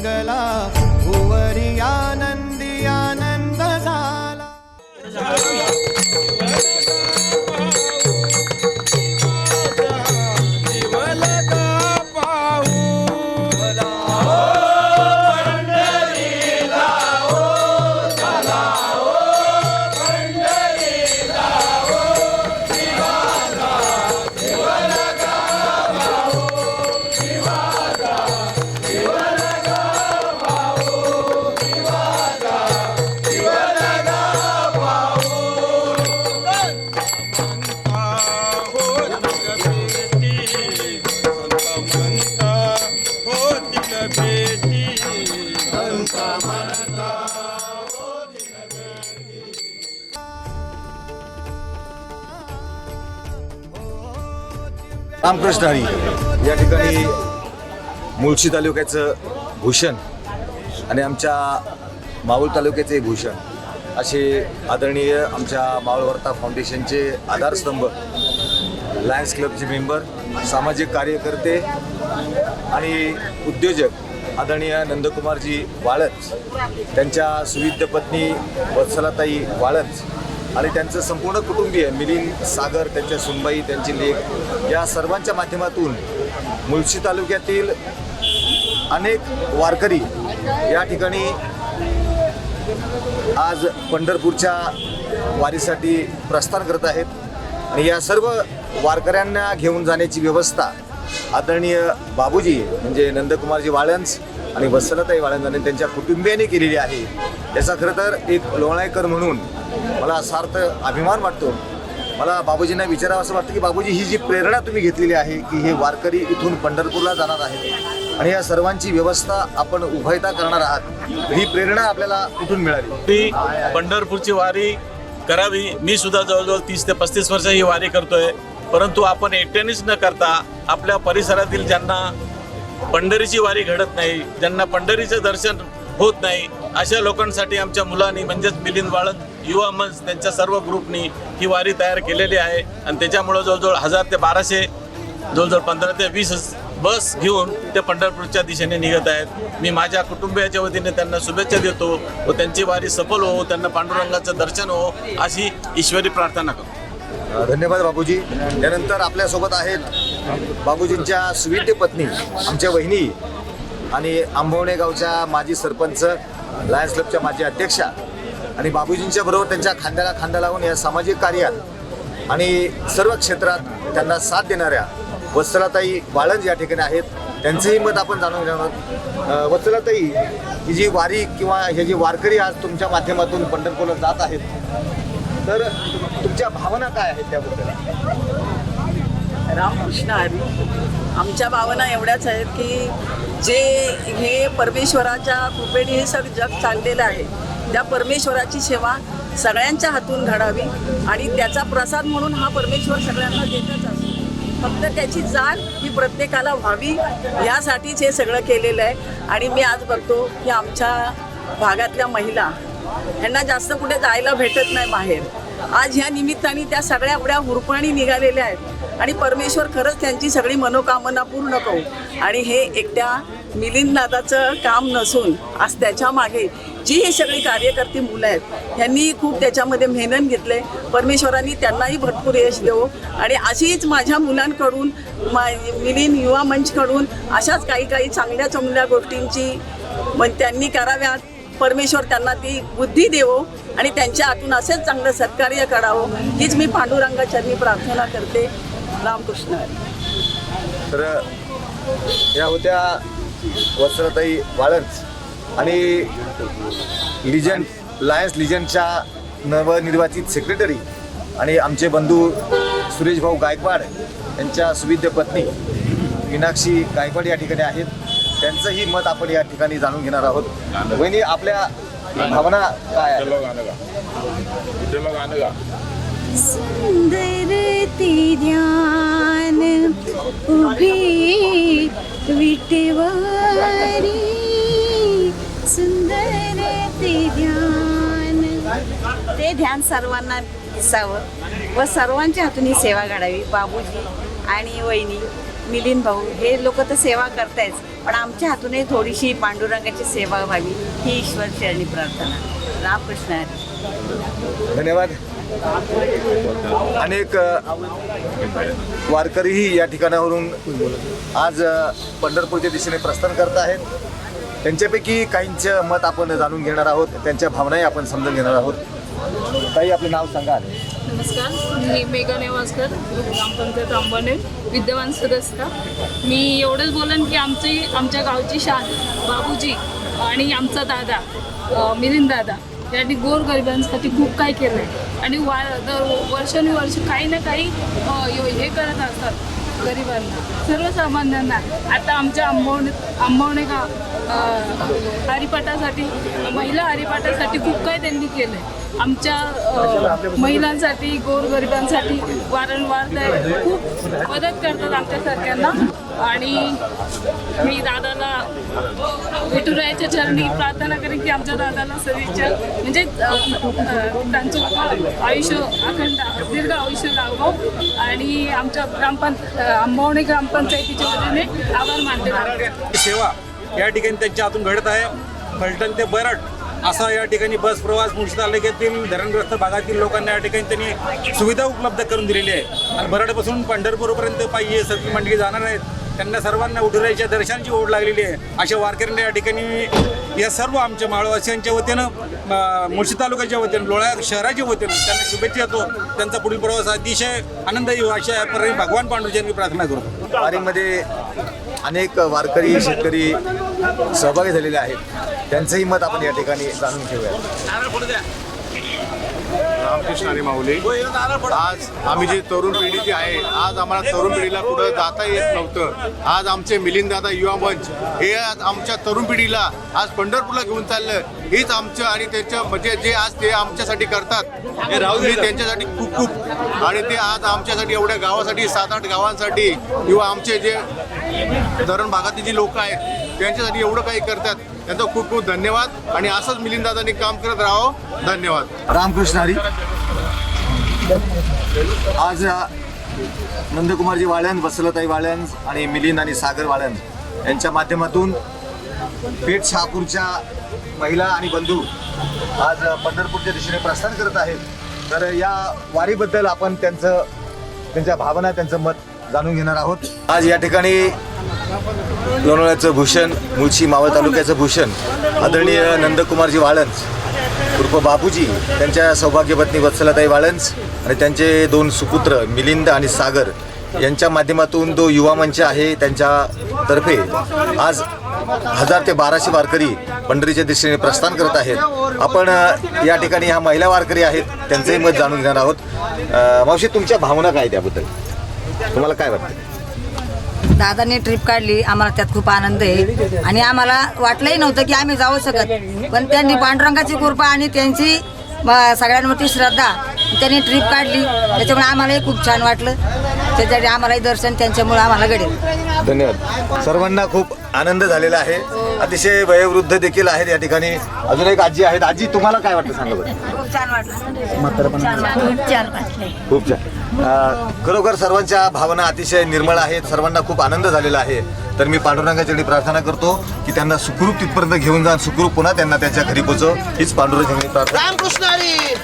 मंगला रामकृष्ण हरी. या ठिकाणी मुळशी तालुक्याचं भूषण आणि आमच्या माऊल तालुक्याचे भूषण असे आदरणीय आमच्या मावळवर्ता फाउंडेशनचे आधारस्तंभ लायन्स क्लबचे मेंबर सामाजिक कार्यकर्ते आणि उद्योजक आदरणीय नंदकुमारजी वाळच त्यांच्या सुविध्य पत्नी वत्सलाताई वाळच आणि त्यांचं संपूर्ण कुटुंबीय मिलिंद सागर त्यांच्या सुनबाई त्यांची लेख या सर्वांच्या माध्यमातून मुळशी तालुक्यातील अनेक वारकरी या ठिकाणी आज पंढरपूरच्या वारीसाठी प्रस्थान करत आहेत. आणि या सर्व वारकऱ्यांना घेऊन जाण्याची व्यवस्था आदरणीय बाबूजी म्हणजे नंदकुमारजी वाळंज आणि वसलताई वाळंज आणि त्यांच्या कुटुंबियांनी केलेली आहे. याचा खरं तर एक लोणायकर म्हणून मला सार्थ अभिमान वाटतो. मला बाबूजींना विचारावं असं वाटतं की बाबूजी ही जी प्रेरणा तुम्ही घेतलेली आहे की हे वारकरी इथून पंढरपूरला जाणार आहेत आणि या सर्वांची व्यवस्था आपण उभयता करणार आहात ही प्रेरणा आपल्याला कुठून मिळाली? ती पंढरपूरची वारी करावी. मी सुद्धा जवळजवळ तीस ते पस्तीस वर्ष ही वारी करतोय. परंतु आपण एकट्यानेच न करता आपल्या परिसरातील ज्यांना पंढरीची वारी घडत नाही ज्यांना पंढरीचं दर्शन होत नाही अशा लोकांसाठी आमच्या मुलांनी म्हणजेच मिलिंद वाळंद युवा मंच त्यांच्या सर्व ग्रुपनी ही वारी तयार केलेली आहे. आणि त्याच्यामुळं जवळजवळ हजार ते बाराशे जवळजवळ पंधरा ते वीस बस घेऊन ते पंढरपूरच्या दिशेने निघत आहेत. मी माझ्या कुटुंबियाच्या वतीने त्यांना शुभेच्छा देतो व त्यांची वारी सफल हो त्यांना पांडुरंगाचं दर्शन हो अशी ईश्वरी प्रार्थना करतो. धन्यवाद बाबूजी. त्यानंतर आपल्यासोबत आहेत बाबूजींच्या सुविद्य पत्नी आमच्या वहिनी आणि आंबवणे गावच्या माजी सरपंच लायन्स क्लबच्या माजी अध्यक्षा आणि बाबूजींच्या बरोबर त्यांच्या खांद्याला खांदा लावून या सामाजिक कार्यात आणि सर्व क्षेत्रात त्यांना साथ देणाऱ्या वत्सलाताई वाळंज या ठिकाणी आहेत. त्यांचंही मत आपण जाणून घेणार आहोत. वत्सलाताई ही जी वारी किंवा हे जी वारकरी आज तुमच्या माध्यमातून पंढरपूरला जात आहेत तर तुमच्या भावना काय आहेत त्याबद्दल? रामकृष्ण हरी आमच्या भावना एवढ्याच आहेत की जे हे परमेश्वराच्या कृपेने हे सगळं जग चाललेलं आहे त्या परमेश्वराची सेवा सगळ्यांच्या हातून घडावी आणि त्याचा प्रसाद म्हणून हा परमेश्वर सगळ्यांना देतच असतो. फक्त त्याची जाण ही प्रत्येकाला व्हावी यासाठीच हे सगळं केलेलं आहे. आणि मी आज बघतो की आमच्या भागातल्या महिला यांना जास्त कुठे जायला भेटत नाही बाहेर. आज ह्या निमित्ताने त्या सगळ्या एवढ्या हुरपणी निघालेल्या आहेत. आणि परमेश्वर खरंच त्यांची सगळी मनोकामना पूर्ण करू. आणि हे एकट्या मिलिंद नादाचं काम नसून आज त्याच्यामागे जी ही सगळी कार्यकर्ती मुलं आहेत ह्यांनी खूप त्याच्यामध्ये मेहनत घेतले. परमेश्वरांनी त्यांनाही भरपूर यश देवो. आणि अशीच माझ्या मुलांकडून मा मिलिंद युवा मंचकडून अशाच काही काही चांगल्या चांगल्या गोष्टींची मग त्यांनी कराव्यात. परमेश्वर त्यांना ती बुद्धी देवो आणि त्यांच्या हातून असेच चांगलं सत्कार्य करावं हीच मी पांडुरंगाचरणी प्रार्थना करते. रामकृष्ण. तर या होत्या वस्त्रताई वाळंज आणि लिजंड लायन्स लिजंडच्या नवनिर्वाचित सेक्रेटरी आणि आमचे बंधू सुरेश भाऊ गायकवाड यांच्या सुविद्य पत्नी मीनाक्षी गायकवाड या ठिकाणी आहेत. त्यांचंही मत आपण या ठिकाणी जाणून घेणार आहोत. वहिनी आपल्या भावना काय सुंदर ती ध्यान उभी विटेवारी सुंदर ते ध्यान. ते ध्यान सर्वांना दिसावं व सर्वांच्या हातून ही सेवा घडावी बाबूजी आणि वहिनी. मिलिंद भाऊ हे लोक तर सेवा करतायच पण आमच्या हातूनही थोडीशी पांडुरंगाची सेवा व्हावी ही ईश्वर चरणी प्रार्थना. रामकृष्ण हरी. धन्यवाद. अनेक वारकरीही या ठिकाणावरून आज पंढरपूरच्या दिशेने प्रस्थान करत आहेत. त्यांच्यापैकी काहींचं मत आपण जाणून घेणार आहोत त्यांच्या भावनाही आपण समजून घेणार आहोत. ताई आपलं नाव सांगा. नमस्कार मी मेघा नेवासकर ग्रामपंचायत अंबने विद्यमान सदस्य. मी एवढंच बोलेन की आमची आमच्या गावची शान बाबूजी आणि आमचा दादा मिलिंद दादा यांनी गोरगरिबांसाठी खूप काही केलं आहे आणि वा दर वर्षानुवर्ष काही ना काही हे करत असतात गरिबांना सर्वसामान्यांना. आता आमच्या आंबवणे आंबवणे का हरिपाठासाठी महिला हरिपाठासाठी खूप काही त्यांनी केलं आहे आमच्या महिलांसाठी गोरगरिबांसाठी वारंवार ते खूप मदत करतात आमच्यासारख्यांना आणि मी दादाला विठुरायाच्या चरणी प्रार्थना करेन की आमच्या दादाला सदिच्छा म्हणजे त्यांचं आयुष्य अखंड दीर्घ आयुष्य लावो आणि आमच्या ग्रामपंच आंबवणे ग्रामपंचायतीच्या वतीने आभार मानते. सेवा या ठिकाणी त्यांच्या हातून घडत आहे. फलटण ते बरड. असा या ठिकाणी बस प्रवास मुळशी तालुक्यातील धरणग्रस्त भागातील लोकांना या ठिकाणी त्यांनी सुविधा उपलब्ध करून दिलेली आहे. आणि बरडपासून पंढरपूरपर्यंत पायी सरकी मंडळी जाणार आहेत. त्यांना सर्वांना उठुराईच्या दर्शनाची ओढ लागलेली आहे. अशा वारकऱ्यांना या ठिकाणी या सर्व आमच्या माळवासियांच्या वतीनं मुळशी तालुक्याच्या वतीनं लोळा शहराच्या वतीनं त्यांना शुभेच्छा देतो. त्यांचा पुढील प्रवास अतिशय आनंददायी व्हावा अशा प्रकारे भगवान पांडुरच्यांनी प्रार्थना करू वारीमध्ये अनेक वारकरी शेतकरी सहभागी झालेले आहेत. त्यांचंही मत आपण या ठिकाणी जाणून घेऊया. रामकृष्ण आणि माऊली आज आम्ही जी तरुण पिढी जी आहे आज आम्हाला तरुण पिढीला कुठं जाता येत नव्हतं. आज आमचे मिलिंददादा युवा मंच हे आज आमच्या तरुण पिढीला आज पंढरपूरला घेऊन चाललं. हीच आमचं आणि त्याच्या म्हणजे जे आज ते आमच्यासाठी करतात मी त्यांच्यासाठी खूप खूप. आणि ते आज आमच्यासाठी एवढ्या गावासाठी सात आठ गावांसाठी किंवा आमचे जे धरण भागातील जी लोक आहेत त्यांच्यासाठी एवढं काही करतात. त्यांचा खूप खूप धन्यवाद. आणि असंच मिलिंदादांनी काम करत राहावं. धन्यवाद. रामकृष्ण हरी. आज नंदकुमारजी वाळंज वसलताई वाळंज आणि मिलिंद आणि सागर वाळंज यांच्या माध्यमातून पेठ शहापूरच्या महिला आणि बंधू आज पंढरपूरच्या दिशेने प्रस्थान करत आहेत. तर या वारीबद्दल आपण त्यांचं त्यांच्या भावना त्यांचं मत जाणून घेणार आहोत. आज या ठिकाणी लोणावळ्याचं भूषण मुळशी मावळ तालुक्याचं भूषण आदरणीय नंदकुमारजी वाळंज उर्फ बापूजी त्यांच्या सौभाग्यपत्नी वत्सलाताई वाळंज आणि त्यांचे दोन सुपुत्र मिलिंद आणि सागर यांच्या माध्यमातून जो युवा मंच आहे त्यांच्यातर्फे आज हजार ते बाराशे वारकरी पंढरीच्या दिशेने प्रस्थान करत आहेत. आपण या ठिकाणी ह्या महिला वारकरी आहेत त्यांचंही मत जाणून घेणार आहोत. मावशी तुमच्या भावना काय त्याबद्दल तुम्हाला काय वाटतं? दादाने ट्रिप काढली. आम्हाला त्यात खूप आनंद आहे. आणि आम्हाला वाटलंही नव्हतं की आम्ही जाऊ शकत. पण त्यांनी पांडुरंगाची कृपा आणि त्यांची सगळ्यांवरती श्रद्धा त्यांनी ट्रिप काढली. त्याच्यामुळे आम्हालाही खूप छान वाटलं. त्याच्यासाठी आम्हालाही दर्शन त्यांच्यामुळे आम्हाला घडेल. धन्यवाद. सर्वांना खूप आनंद झालेला आहे. अतिशय वयोवृद्ध देखील आहेत या ठिकाणी. अजून एक आजी आहेत. आजी तुम्हाला काय वाटतं सांगा बरं? खूप छान. वाटलं खूप छान अं, खरोखर सर्वांच्या भावना अतिशय निर्मळ आहेत. सर्वांना खूप आनंद झालेला आहे. तर मी पांडुरंगाच्याकडे प्रार्थना करतो की त्यांना सुखरूप तिथपर्यंत घेऊन जाऊन सुखरूप पुन्हा त्यांना त्यांच्या घरी पोचव. हीच पांडुरंगाची प्रार्थना. रामकृष्ण हरी!